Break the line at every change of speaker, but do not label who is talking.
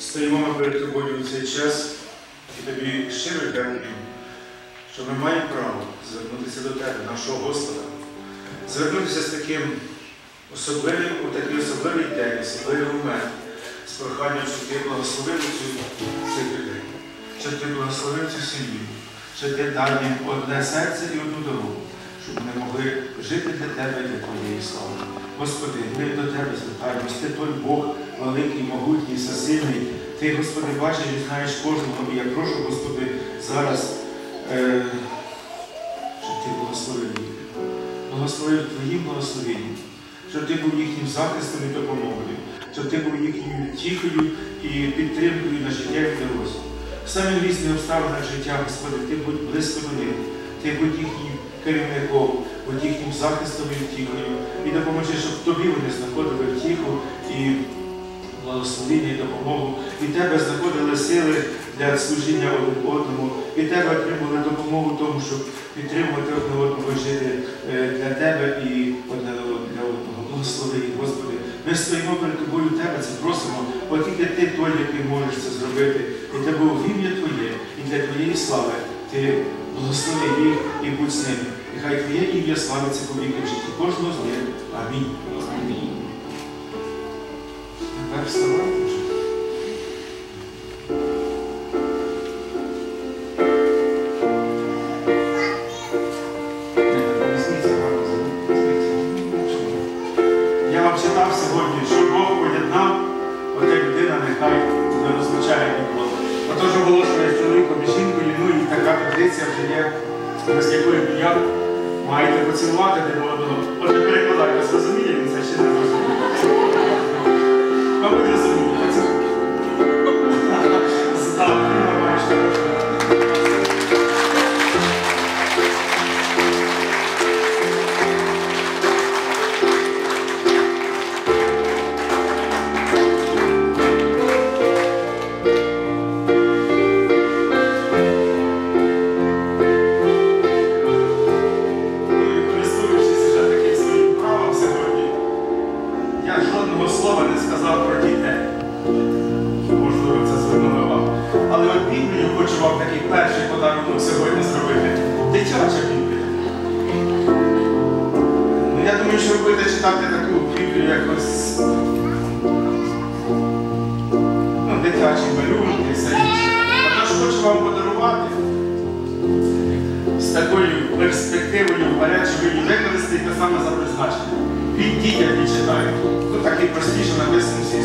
Стоїмо ми перед тобою у цей час і тобі щиро дякую, що ми маємо право звернутися до тебе, нашого Господа, звернутися з таким особливим, у такий особливий день, особливий момент, з проханням, щоб ти благословив цю цих людей, щоб ти благословив цю сім'ю, щоб ти дав їм одне серце і одну дорогу, щоб вони могли жити для тебе і для твоєї слави. Господи, ми до Тебе звертаємось, Ти той Бог великий, могутній, всесильний. Ти, Господи, бачиш і знаєш кожного. І я прошу, Господи, зараз, е, щоб Ти благословив їх. Благословив Твоїм благословенням, щоб Ти був їхнім захистом і допомогою, щоб Ти був їхньою тіхою і підтримкою на життєвій дорозі. В різні обставини життя, Господи, Ти будь близько до них, Ти будь їхнім керівником, будь їхнім захистом і втіхою, і допоможи, щоб тобі вони знаходили втіху і благословіння і допомогу. Від тебе знаходили сили для служіння один одному, від тебе отримали допомогу тому, щоб підтримувати одне одного і жити е, для тебе і одне для одного. Благослови, Господи. Ми стоїмо перед тобою тебе, це просимо, бо тільки ти той, який можеш це зробити. І тебе в ім'я Твоє, і для Твоєї слави ти благослови їх і будь з ними. Нехай Твоє ім'я славиться по віки в житті кожного з них. Амінь. Амінь. Вставайте вже. Я вам читав сьогодні, що Бог поєднав, одна людина нехай не розлучає ніколи. Отож оголошує чоловіком і ну і така традиція вже є, без якої ніяк маєте поцілувати один одного. Жодного слова не сказав про дітей. Можливо, це звернуло увагу. Але от Біблію хочу вам такий перший подарунок сьогодні зробити. Дитяча Біблія. Ну, я думаю, що ви будете читати таку Біблію якось. Ну, дитячі малюнки, все інше. Отож хочу вам подарувати з такою перспективою вперед, що ви саме за призначення. Від дітям відчитають. Тут такі простіше написані всі